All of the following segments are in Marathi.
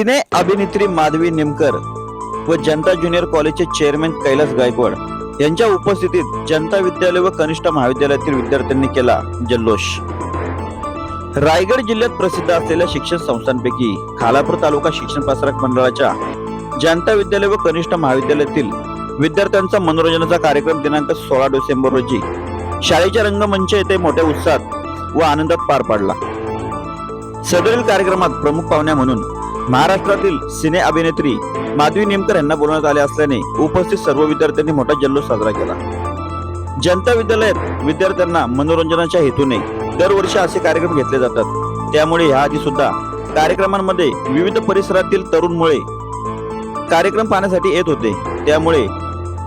सिने अभिनेत्री माधवी निमकर व जनता ज्युनियर कॉलेजचे चेअरमॅन कैलास गायकवाड यांच्या उपस्थितीत जनता विद्यालय व कनिष्ठ महाविद्यालयातील विद्यार्थ्यांनी केला जल्लोष. रायगड जिल्ह्यात प्रसिद्ध असलेल्या शिक्षण संस्थांपैकी खालापूर तालुका शिक्षण प्रसारक मंडळाच्या जनता विद्यालय व कनिष्ठ महाविद्यालयातील विद्यार्थ्यांचा मनोरंजनाचा कार्यक्रम दिनांक सोळा डिसेंबर रोजी शाळेच्या रंगमंच येथे मोठ्या उत्साहात व आनंदात पार पाडला. सदरील कार्यक्रमात प्रमुख पाहुण्या म्हणून महाराष्ट्रातील सिने अभिनेत्री माधवी नेमकर यांना बोलवण्यात आले असल्याने उपस्थित सर्व विद्यार्थ्यांनी मोठा जल्लोष साजरा केला. जनता विद्यालयात विद्यार्थ्यांना मनोरंजनाच्या हेतूने दरवर्षी असे कार्यक्रम घेतले जातात. त्यामुळे याआधी सुद्धा कार्यक्रमांमध्ये विविध परिसरातील तरुण मुळे कार्यक्रम पाहण्यासाठी येत होते. त्यामुळे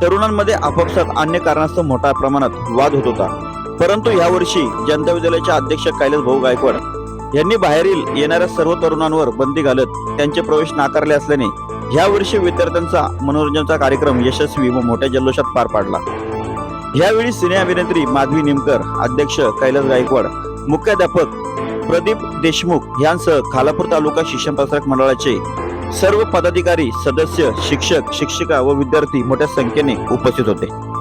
तरुणांमध्ये आपापसात अन्य कारणास्तव मोठ्या प्रमाणात वाद होत होता. परंतु यावर्षी जनता विद्यालयाचे अध्यक्ष कैलास भाऊ गायकवाड यांनी बाहेरील येणाऱ्या सर्व तरुणांवर बंदी घालत त्यांचे प्रवेश नाकारले असल्याने यावर्षी विद्यार्थ्यांचा मनोरंजनाचा कार्यक्रम यशस्वी व मोठ्या जल्लोषात पार पाडला. यावेळी सिने अभिनेत्री माधवी निमकर अध्यक्ष कैलास गायकवाड मुख्याध्यापक प्रदीप देशमुख यांसह खालापूर तालुका शिक्षण प्रसारक मंडळाचे सर्व पदाधिकारी सदस्य शिक्षक शिक्षिका व विद्यार्थी मोठ्या संख्येने उपस्थित होते.